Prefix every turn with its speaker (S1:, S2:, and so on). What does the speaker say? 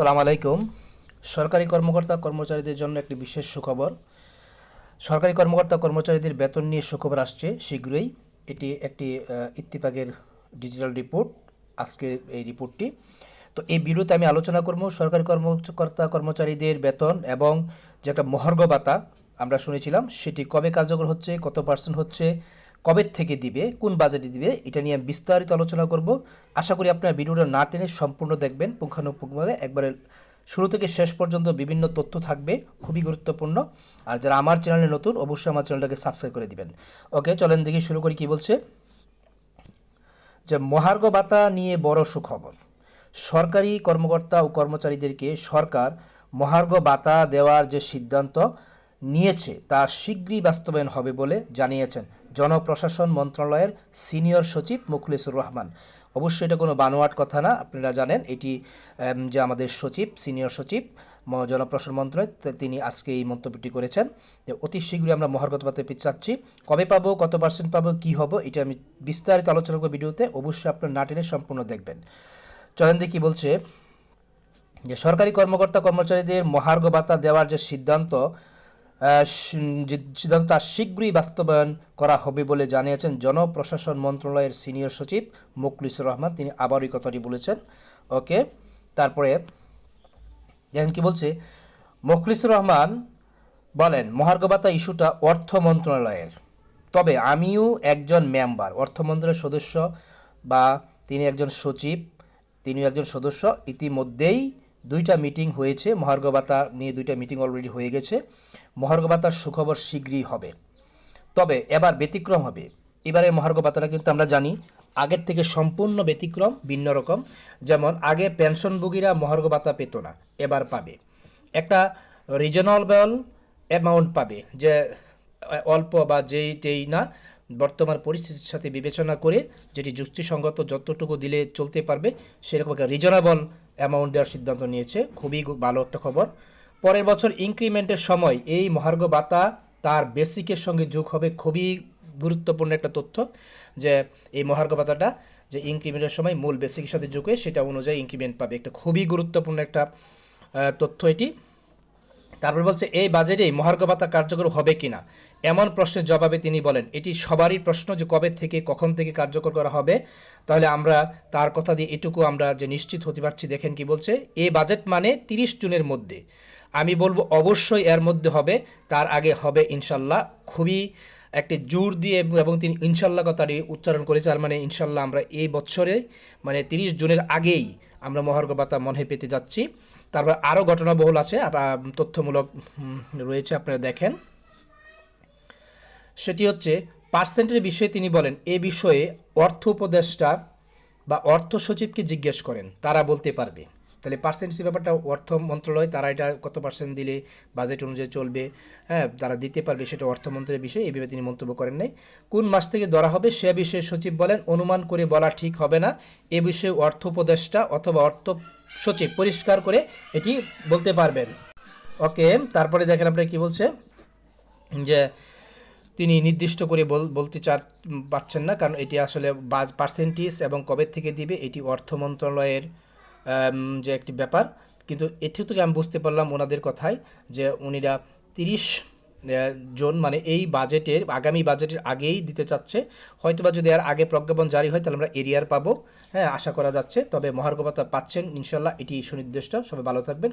S1: সালাম আলাইকুম। সরকারি কর্মকর্তা কর্মচারীদের জন্য একটি বিশেষ সুখবর। সরকারি কর্মকর্তা কর্মচারীদের বেতন নিয়ে সুখবর আসছে শীঘ্রই। এটি একটি ইত্তিফাকের ডিজিটাল রিপোর্ট। আজকের এই রিপোর্টটি। তো এই বিরুদ্ধে আমি আলোচনা করব সরকারি কর্মকর্তা কর্মচারীদের বেতন এবং যে একটা মহার্ঘ ভাতা আমরা শুনেছিলাম, সেটি কবে কার্যকর হচ্ছে, কত পার্সেন্ট হচ্ছে কবে থেকে দিবে, কোন বাজেটে দিবে, এটা নিয়ে বিস্তারিত আলোচনা করব। আশা করি আপনার ভিডিওটা না টেনে সম্পূর্ণ দেখবেন পুঙ্খানুপুঙ্খভাবে। একবারে শুরু থেকে শেষ পর্যন্ত বিভিন্ন তথ্য থাকবে, খুবই গুরুত্বপূর্ণ। আর যারা আমার চ্যানেলে নতুন, অবশ্যই আমার চ্যানেলটাকে সাবস্ক্রাইব করে দিবেন। ওকে চলেন দেখি শুরু করি কি বলছে। যে মহার্ঘ ভাতা নিয়ে বড় সুখবর। সরকারি কর্মকর্তা ও কর্মচারীদেরকে সরকার মহার্ঘ ভাতা দেওয়ার যে সিদ্ধান্ত নিয়েছে, তা শীঘ্রই বাস্তবায়ন হবে বলে জানিয়েছেন জনপ্রশাসন মন্ত্রণালয়ের সিনিয়র সচিব মুখলিসুর রহমান। অবশ্যই এটা কোনো বানোয়াট কথা না, আপনারা জানেন এটি যে আমাদের সচিব, সিনিয়র সচিব জনপ্রশাসন মন্ত্রণালয় তিনি আজকে এই মন্তব্যটি করেছেন অতি শীঘ্রই আমরা মহার্ঘত ভাতা পেতে চাচ্ছি কবে পাবো, কত পার্সেন্ট পাবো, কী হব, এটা আমি বিস্তারিত আলোচনা করব ভিডিওতে, অবশ্যই আপনার না টেনে সম্পূর্ণ দেখবেন। চলেন দেখি বলছে? যে সরকারি কর্মকর্তা কর্মচারীদের মহার্ঘ ভাতা দেওয়ার যে সিদ্ধান্ত সিদ্ধান্ত শীঘ্রই বাস্তবায়ন করা হবে বলে জানিয়েছেন জনপ্রশাসন মন্ত্রণালয়ের সিনিয়র সচিব মুখলিসুর রহমান। তিনি আবার এই কথাটি বলেছেন। ওকে, তারপরে দেখেন কি বলছে। মুখলিসুর রহমান বলেন মহার্ঘ ভাতা ইস্যুটা অর্থ মন্ত্রণালয়ের। তবে আমিও একজন মেম্বার, অর্থ মন্ত্রণালয়ের সদস্য বা তিনি একজন সচিব তিনি একজন সদস্য। ইতিমধ্যেই দুইটা মিটিং হয়েছে। মহার্ঘ ভাতা নিয়ে দুইটা মিটিং অলরেডি হয়ে গেছে। মহার্ঘ ভাতার সুখবর শীঘ্রই হবে। তবে এবার ব্যতিক্রম হবে। এবারে মহার্ঘ ভাতাটা কিন্তু আমরা জানি, আগের থেকে সম্পূর্ণ ব্যতিক্রম, ভিন্ন রকম। যেমন, আগে পেনশনভোগীরা মহার্ঘ ভাতা পেত না, এবার পাবে। একটা রিজনেবল অ্যামাউন্ট পাবে, যে, অল্প বা যেই তেই না, বর্তমান পরিস্থিতির সাথে বিবেচনা করে যেটি যুক্তিসঙ্গত যতটুকু দিলে চলতে পারবে, সেরকম একটা রিজনেবল অ্যামাউন্ট দেওয়ার সিদ্ধান্ত নিয়েছে। খুবই ভালো একটা খবর। পরের বছর ইনক্রিমেন্টের সময় এই মহার্ঘ ভাতা তার বেসিকের সঙ্গে যোগ হবে খুবই গুরুত্বপূর্ণ একটা তথ্য যে এই মহার্ঘ ভাতাটা যে ইনক্রিমেন্টের সময় মূল বেসিকের সাথে যোগ হয়ে সেটা অনুযায়ী ইনক্রিমেন্ট পাবে। একটা খুবই গুরুত্বপূর্ণ একটা তথ্য এটি। তারপর বলছে, এই বাজেটেই মহার্ঘ ভাতা কার্যকর হবে কিনা? এমন প্রশ্নের জবাবে তিনি বলেন, এটি সবারই প্রশ্ন যে কবে থেকে, কখন থেকে কার্যকর করা হবে। তাহলে আমরা তার কথা দিয়ে এটুকু আমরা যে নিশ্চিত হতে পারছি, দেখেন কি বলছে, এই বাজেট মানে তিরিশ জুনের মধ্যে। আমি বলব অবশ্যই এর মধ্যে হবে। তার আগে হবে ইনশাল্লাহ খুবই একটি জোর দিয়ে এবং তিনি ইনশাল্লাহ কথাটি উচ্চারণ করেছে। আর মানে ইনশাল্লাহ আমরা এই বছরে মানে তিরিশ জুনের আগেই আমরা মহার্ঘ ভাতা মনে পেতে যাচ্ছি। তারপর আরও ঘটনাবহুল আছে তথ্যমূলক রয়েছে আপনারা দেখেন। সেটি হচ্ছে পার্সেন্টের বিষয়ে তিনি বলেন, এ বিষয়ে অর্থ উপদেষ্টা বা অর্থ সচিবকে জিজ্ঞেস করেন, তারা বলতে পারবে। তাহলে পার্সেন্টেজ ব্যাপারটা, অর্থ মন্ত্রণালয় তারা এটা কত পার্সেন্ট দিলে বাজেট অনুযায়ী চলবে হ্যাঁ তারা দিতে পারবে সেটা অর্থমন্ত্রীর বিষয়ে এইভাবে তিনি মন্তব্য করেন নাই। কোন মাস থেকে ধরা হবে সে বিষয়ে সচিব বলেন, অনুমান করে বলা ঠিক হবে না। এ বিষয়ে অর্থ উপদেষ্টা অথবা অর্থ সচিব পরিষ্কার করে এটি বলতে পারবেন। ওকে, তারপরে দেখেন আপনারা কি বলছে? যে তিনি নির্দিষ্ট করে বল- বলতে চার, পারছেন না, কারণ এটি আসলে বাজ পার্সেন্টেজ এবং কবে থেকে দিবে, এটি অর্থ মন্ত্রণালয়ের যে একটি ব্যাপার। কিন্তু এটি থেকে আমি বুঝতে পারলাম ওনাদের কথায় যে উনিরা তিরিশ জন মানে এই বাজেটের, আগামী বাজেটের আগেই দিতে চাচ্ছে। হয়তোবা যদি আর আগে প্রজ্ঞাপন জারি হয় তাহলে আমরা এরিয়ার পাবো। হ্যাঁ আশা করা যাচ্ছে। তবে মহার্ঘ ভাতা পাচ্ছেন, ইনশাল্লাহ এটি সুনির্দিষ্ট। সবাই ভালো থাকবেন।